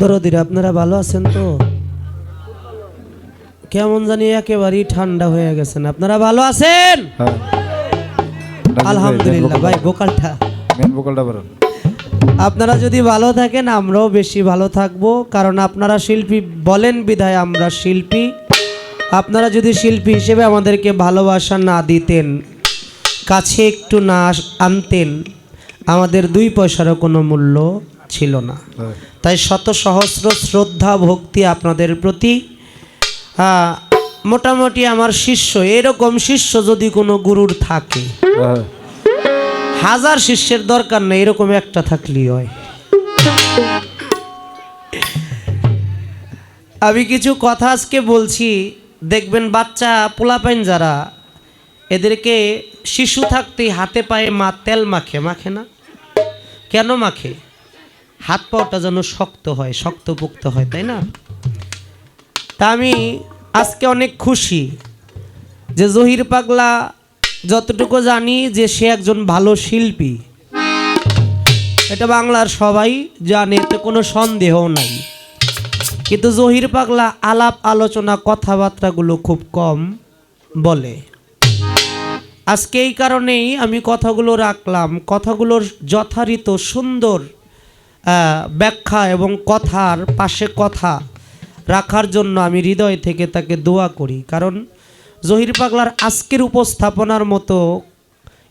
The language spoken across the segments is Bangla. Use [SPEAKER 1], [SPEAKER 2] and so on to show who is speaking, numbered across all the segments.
[SPEAKER 1] দরদিরা আপনারা ভালো আছেন তো? কেমন জানি একেবারেই ঠান্ডা হয়ে গেছেন। আপনারা ভালো আছেন?
[SPEAKER 2] হ্যাঁ।
[SPEAKER 1] আলহামদুলিল্লাহ ভাই ভোকালটা
[SPEAKER 2] মেন ভোকালটা বলেন।
[SPEAKER 1] আপনারা যদি ভালো থাকেন আমরাও বেশি ভালো থাকব কারণ আপনারা শিল্পী বলেন বিধায় আমরা শিল্পী। আপনারা যদি শিল্পী হিসেবে আমাদেরকে ভালোবাসা না দিতেন কাছে একটু না আনতেন আমাদের দুই পয়সারও কোনো মূল্য ছিল না।
[SPEAKER 2] হ্যাঁ।
[SPEAKER 1] তাই শত সহস্র শ্রদ্ধা ভক্তি আপনাদের প্রতি। মোটামুটি আমার শিষ্য, এরকম শিষ্য যদি কোনো গুরুর থাকে, হাজার শিষ্যের দরকার নেই, এরকম একটা থাকলেই হয়। আমি কিছু কথা আজকে বলছি, দেখবেন বাচ্চা পোলাপাইন যারা, এদেরকে শিশু থাকতেই হাতে পায়ে মা তেল মাখে মাখে না? কেন মাখে? হাত পাওয়াটা যেন শক্ত হয়, শক্তপোক্ত হয়, তাই না? তা আমি আজকে অনেক খুশি যে জহির পাগলা যতটুকু জানি যে সে একজন ভালো শিল্পী। এটা বাংলার সবাই জানে, এতে কোনো সন্দেহ নাই। কিন্তু জহির পাগলা আলাপ আলোচনা কথাবার্তাগুলো খুব কম বলে। আজকে এই কারণেই আমি কথাগুলো রাখলাম, কথাগুলোর যথারীত সুন্দর ব্যাখ্যা এবং কথার পাশে কথা রাখার জন্য আমি হৃদয় থেকে তাকে দোয়া করি। কারণ জহির পাগলার আজকের উপস্থাপনার মতো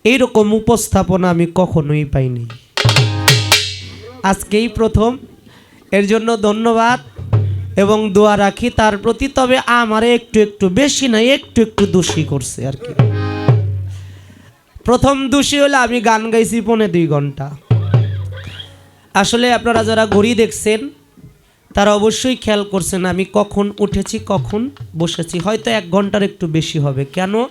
[SPEAKER 1] এইরকম উপস্থাপনা আমি কখনোই পাইনি। আজকেই প্রথম। এর জন্য ধন্যবাদ এবং দোয়া রাখি। তার প্রতি তবে আমারে একটু একটু বেশি না, একটু একটু দোষী করছে আর কি। প্রথম দোষী হলে আমি গান গাইছি পৌনে দুই ঘণ্টা। আসলে আপনারা যারা ঘড়ি দেখছেন, তারা অবশ্যই খেয়াল করছেন আমি কখন উঠেছি, কখন বসেছি। হয়তো এক ঘণ্টার একটু বেশি হবে। কেন?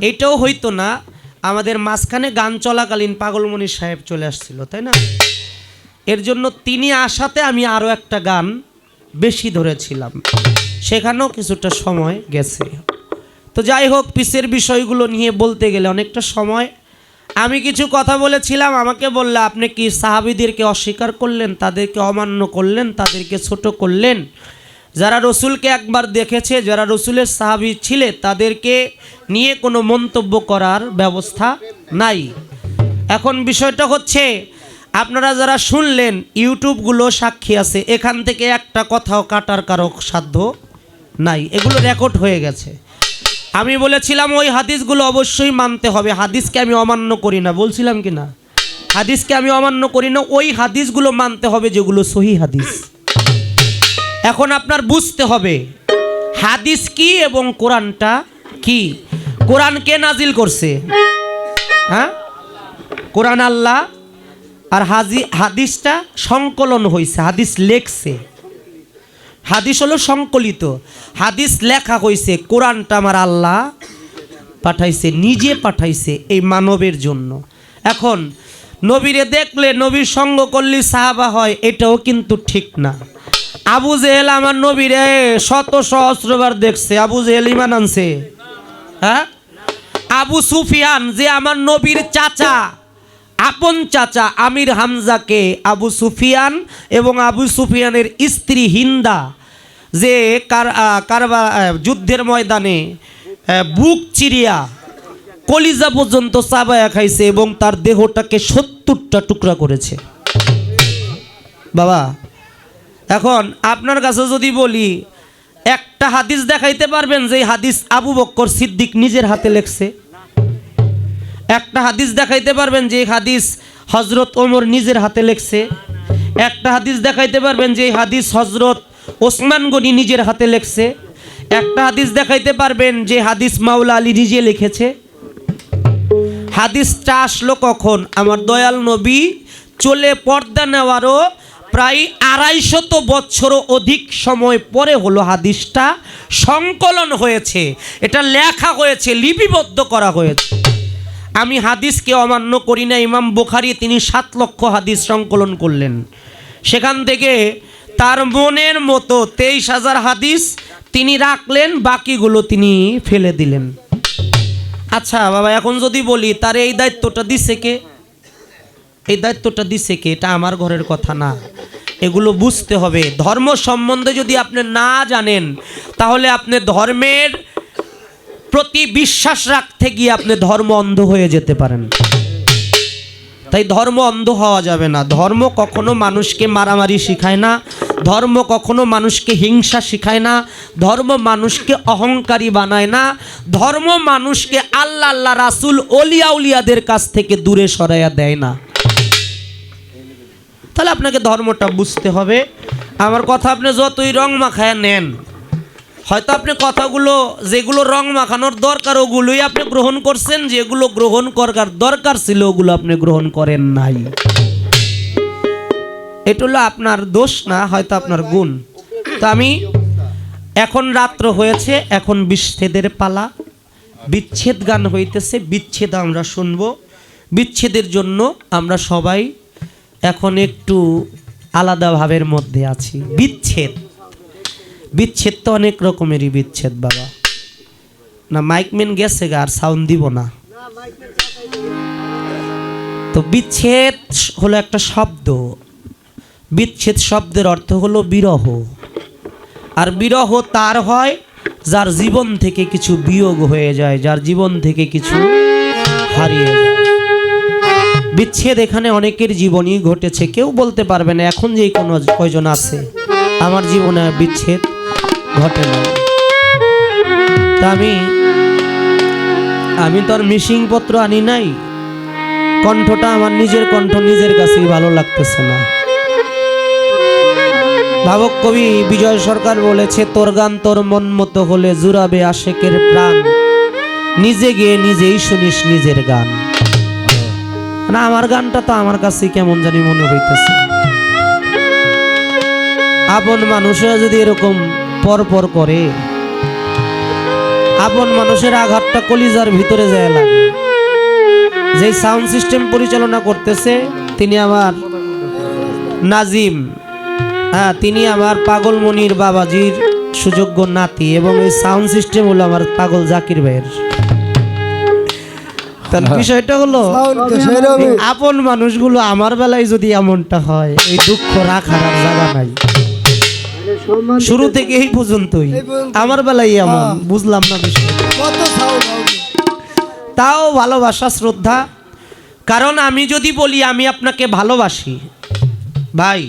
[SPEAKER 1] এটাও হইতো না, আমাদের মাঝখানে গান চলাকালীন পাগলমণি সাহেব চলে আসছিল, তাই না? এর জন্য তিনি আসাতে আমি আরও একটা গান বেশি ধরেছিলাম। সেখানেও কিছুটা সময় গেছে। তো যাই হোক, পিসের বিষয়গুলো নিয়ে বলতে গেলে অনেকটা সময় আমি কিছু কথা বলেছিলাম, আমাকে বললে, আপনি কি সাহাবিদেরকে অস্বীকার করলেন? তাদেরকে অমান্য করলেন? তাদেরকে ছোট করলেন? যারা রসুলকে একবার দেখেছে, যারা রসুলের সাহাবি ছিলে, তাদেরকে নিয়ে কোনো মন্তব্য করার ব্যবস্থা নাই। এখন বিষয়টা হচ্ছে, আপনারা যারা শুনলেন, ইউটিউবগুলো সাক্ষী আছে, এখান থেকে একটা কথাও কাটার কারও সাধ্য নাই। এগুলো রেকর্ড হয়ে গেছে। আমি বলেছিলাম ওই হাদিসগুলো অবশ্যই মানতে হবে। হাদিসকে আমি অমান্য করি না, বলছিলাম কি না? হাদিসকে আমি অমান্য করি না, ওই হাদিসগুলো মানতে হবে যেগুলো সহি হাদিস। এখন আপনার বুঝতে হবে, হাদিস কি এবং কোরআনটা কি? কোরআন কে নাজিল করছে? হ্যাঁ? কোরআন আল্লাহ আর হাজি হাদিসটা সংকলন হয়েছে হাদিস লেখছে। হাদিস হলো সংকলিত। হাদিস লেখা হয়েছে কোরআনটা আমার আল্লাহ পাঠাইছে, নিজে পাঠাইছে এই মানবের জন্য। এখন নবীরে দেখলে নবীর সঙ্গ করলে সাহাবা হয়, এটাও কিন্তু ঠিক না। আবু জেহেল আমার নবীরে শত সহস্রবার দেখছে, আবু জেহেল ইমান আনছে। হ্যাঁ? আবু সুফিয়ান, যে আমার নবীর চাচা, আপন চাচা আমির হামজাকে আবু সুফিয়ান এবং আবু সুফিয়ানের স্ত্রী হিন্দা যে কারবা যুদ্ধের ময়দানে বুক চিরিয়া কলিজা পর্যন্ত চাবায়া খাইছে এবং তার দেহটাকে সত্তরটা টুকরা করেছে। বাবা, এখন আপনার কাছে যদি বলি, একটা হাদিস দেখাইতে পারবেন যে হাদিস আবু বক্কর সিদ্দিক নিজের হাতে লেখছে? একটা হাদিস দেখাইতে পারবেন যে হাদিস হজরত ওমর নিজের হাতে লেখছে? একটা হাদিস দেখাইতে পারবেন যে হাদিস হজরত ওসমান গনি নিজের হাতে লেখছে। একটা হাদিস দেখাইতে পারবেন যে হাদিস মাওলা আলী নিজে লিখেছে। হাদিসটা আসলো কখন? আমার দয়াল নবী চলে পর্দা নেওয়ারও প্রায় আড়াইশত বছরও অধিক সময় পরে হলো হাদিসটা সংকলন হয়েছে। এটা লেখা হয়েছে, লিপিবদ্ধ করা হয়েছে। আমি হাদিসকে অমান্য করি না, ইমাম বুখারি তিনি সাত লক্ষ হাদিস সংকলন করলেন। সেখান থেকে তার মনের মতো তেইশ হাজার হাদিস তিনি রাখলেন, বাকিগুলো তিনি ফেলে দিলেন। আচ্ছা বাবা, এখন যদি বলি, তার এই দায়িত্বটা দিছে কে? এই দায়িত্বটা দিছে কে? এটা আমার ঘরের কথা না। এগুলো বুঝতে হবে। ধর্ম সম্বন্ধে যদি আপনি না জানেন, তাহলে আপনি ধর্মের প্রতি বিশ্বাস রাখতে গিয়ে আপনি ধর্ম অন্ধ হয়ে যেতে পারেন। তাই ধর্ম অন্ধ হওয়া যাবে না। ধর্ম কখনো মানুষকে মারামারি শিখায় না। ধর্ম কখনো মানুষকে হিংসা শিখায় না, ধর্ম মানুষকে অহংকারী বানায় না, ধর্ম মানুষকে আল্লাহ আল্লাহ রাসুল, অলিয়া উলিয়াদের কাছ থেকে দূরে সরাইয়া দেয় না। তাহলে আপনাকে ধর্মটা বুঝতে হবে। আমার কথা আপনি যতই রং মাখায় নেন, হয়তো আপনি কথাগুলো, যেগুলো রং মাখানোর দরকার, ওগুলোই আপনি গ্রহণ করছেন, যেগুলো গ্রহণ করার দরকার ছিল, ওগুলো আপনি গ্রহণ করেন নাই। এটা হলো আপনার দোষ না, হয়তো আপনার গুণ। তো আমি এখন রাত্র হয়েছে, এখন বিচ্ছেদের পালা। বিচ্ছেদ গান হইতেছে, বিচ্ছেদ আমরা শুনব। বিচ্ছেদের জন্য আমরা সবাই এখন একটু আলাদা ভাবের মধ্যে আছি। বিচ্ছেদ। বিচ্ছেদ তো অনেক রকমেরই বিচ্ছেদ, বাবা। না মাইকম্যান গেছে গা, আর সাউন্ড দিব না। তো বিচ্ছেদ হলো একটা শব্দ। বিচ্ছেদ শব্দের অর্থ হলো বিরহ। আর বিরহ তার হয় যার জীবন থেকে কিছু বিয়োগ হয়ে যায়, যার জীবন থেকে কিছু হারিয়ে যায়। বিচ্ছেদ এখানে অনেকের জীবনই ঘটেছে, কেউ বলতে পারবে না, এখন যেই কোনো কয়জন আছে, আমার জীবনে বিচ্ছেদ ঘটে না। তা আমি আমি তো আর মিশিং পত্র আনি নাই, কণ্ঠটা আমার নিজের কণ্ঠ নিজের কাছেই ভালো লাগতেছে না। কবি বিজয় সরকার বলেছে, তোর গান তোর মন মতো হলে জুড়াবে আশেকের প্রাণ। নিজে গিয়ে নিজেই শুনিস নিজের গান। না, আমার গানটা তো আমার কাছে কেমন জানি মনে হইতেছে। আপন মানুষরা যদি এরকম পর পর করে, আপন মানুষের আঘাতটা কলিজার ভিতরে যায় লাগে। যে সাউন্ড সিস্টেম পরিচালনা করতেছে, তিনি আমার নাজিম। হ্যাঁ তিনি আমার পাগলমণির বাবাজির সুযোগ্য নাতি এবং এই সাউন্ড সিস্টেম হলো আমার পাগল জাকির ভাইয়ের। তার বিষয়টা হলো আপন মানুষগুলো আমার বেলায় যদি এমনটা হয় এই দুঃখ রাখার আর জায়গা নাই। শুরু থেকে এই পর্যন্তই। আমার বেলায় এমন বুঝলাম না বিষয় তাও ভালোবাসা শ্রদ্ধা। কারণ আমি যদি বলি আমি আপনাকে ভালোবাসি। ভাই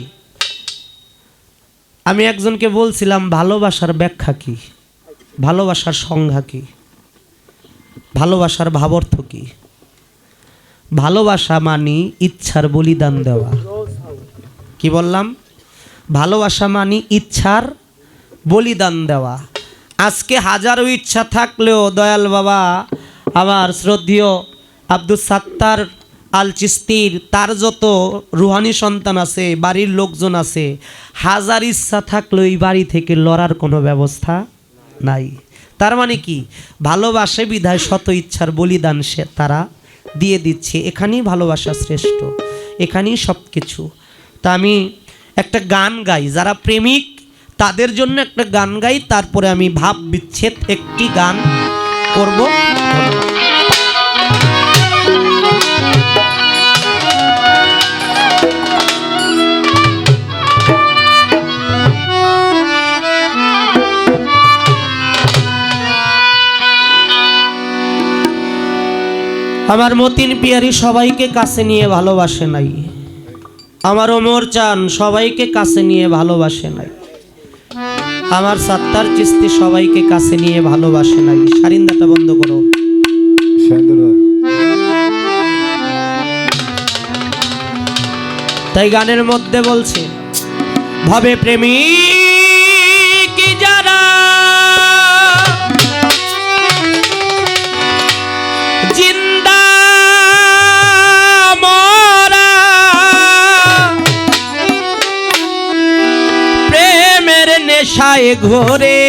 [SPEAKER 1] আমি একজনকে বলছিলাম, ভালোবাসার ব্যাখ্যা কি? ভালোবাসার সংজ্ঞা কি? ভালোবাসার ভাবার্থ কি? ভালোবাসা মানি ইচ্ছার বলিদান দেওয়া। কি বললাম? ভালোবাসা মানি ইচ্ছার বলিদান দেওয়া। আজকে হাজারো ইচ্ছা থাকলেও দয়াল বাবা, আমার শ্রদ্ধেয় আব্দুল সাত্তার আল চিস্তির, তার যত রুহানি সন্তান আছে, বাড়ির লোকজন আছে, হাজার ইচ্ছা থাকলেও এই বাড়ি থেকে লড়ার কোনো ব্যবস্থা নাই। তার মানে কি? ভালোবাসে বিধায় শত ইচ্ছার বলিদান সে তারা দিয়ে দিচ্ছে। এখানেই ভালোবাসা শ্রেষ্ঠ, এখানেই সব কিছু তা আমি একটা গান গাই, যারা প্রেমিক, তাদের জন্য একটা গান গাই, তারপরে আমি ভাব বিচ্ছেদ একটি গান করব। আমার মতিন পিয়ারি সবাইকে কাছে নিয়ে ভালোবাসে নাই। আমার ওমর চান সবাইকে কাছে নিয়ে ভালোবাসে নাই। আমার সাত্তার চিস্তি সবাইকে কাছে নিয়ে ভালোবাসে নাই। সারিন্দাটা বন্ধ করো। তাই গানের মধ্যে বলছে ভাবে প্রেমিক নেশায় ঘোরে।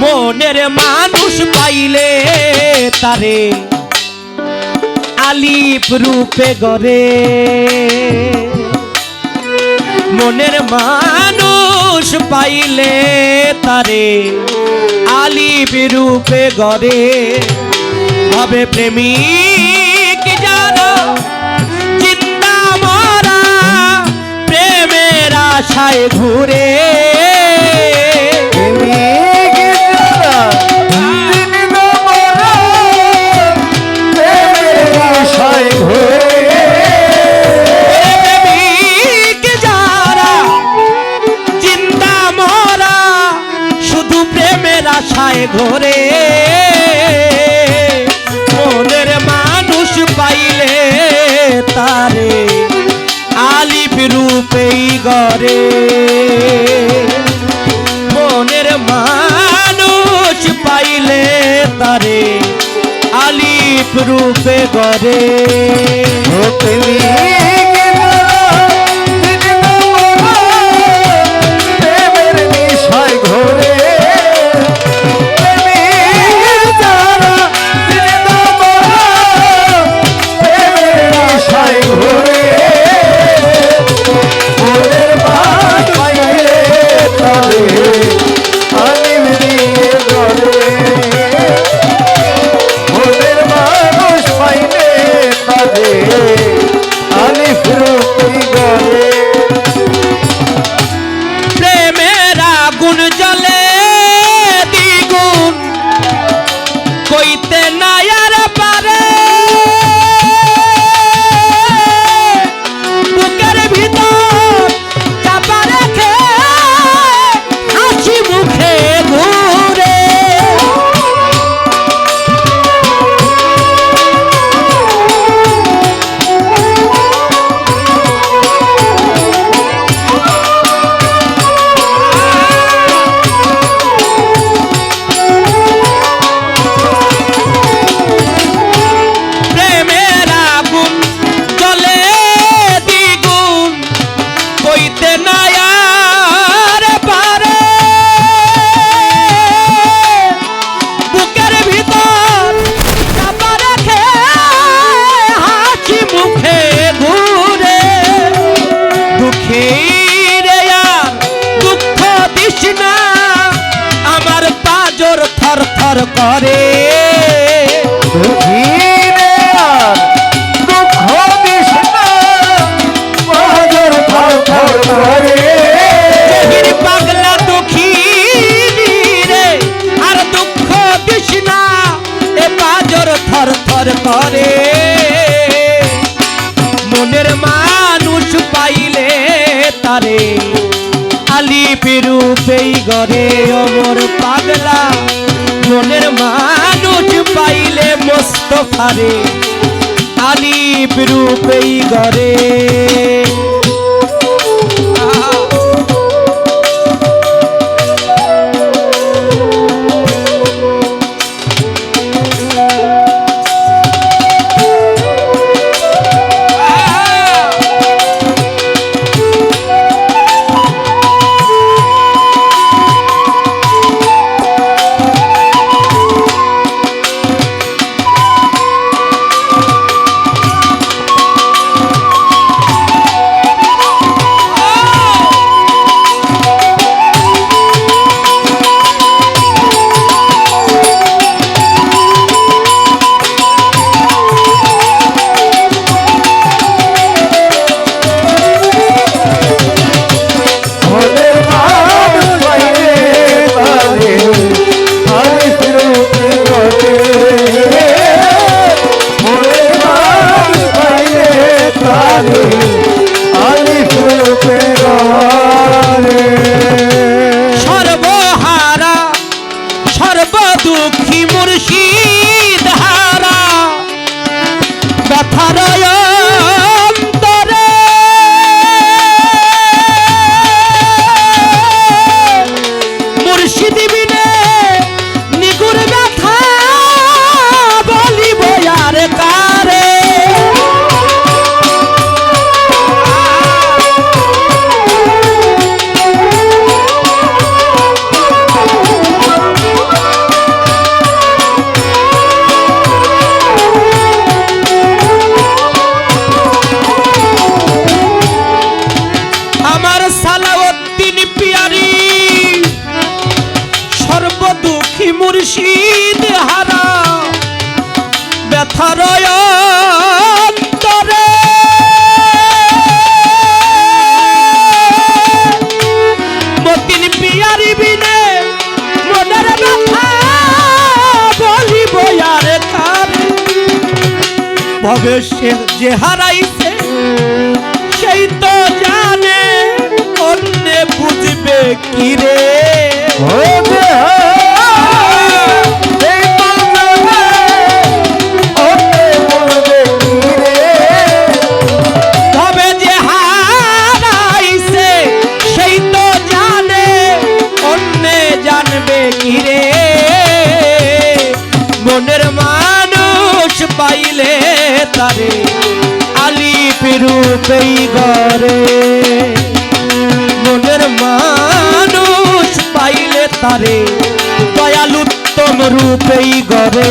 [SPEAKER 1] মনের মানুষ পাইলে তারে আলিপ রূপে গরে মনের মানুষ পাইলে তারে আলিপ রূপে গরে হবে প্রেমিক গেটের আশায় ঘুরে। আশায় ঘরে। মনের মানুষ পাইলে তারে আলিফ রু পেই গরে মনের মানুষ পাইলে তারে আলিপ রূপে গরে ¡Adiós! তারে তালিব রূপেই গড়ে হইছে সেই তো জানে অন্য বুঝবে কি রে রূপেই গড়ে। মনের মানুষ পাইলে তারে দয়ালুত্তম রূপেই গড়ে।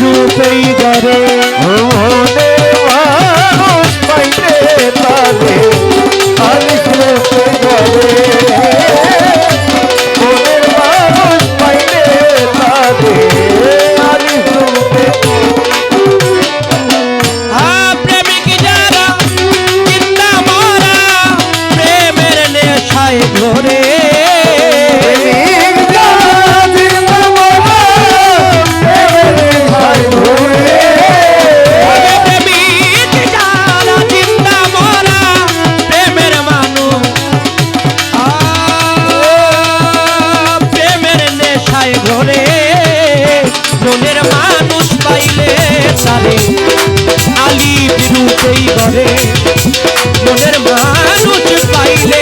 [SPEAKER 1] রূপেই
[SPEAKER 2] ধরে। মনের মানুষ পাইতে পারে
[SPEAKER 1] মানুষ রূপে ধরে।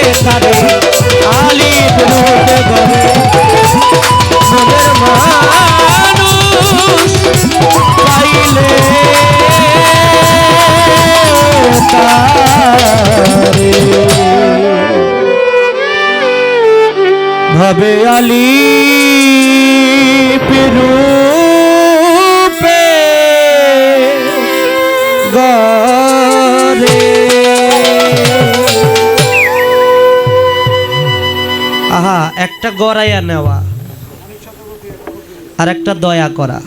[SPEAKER 1] তারে গড়াইয়া নেওয়া। আর একটা দয়া করা।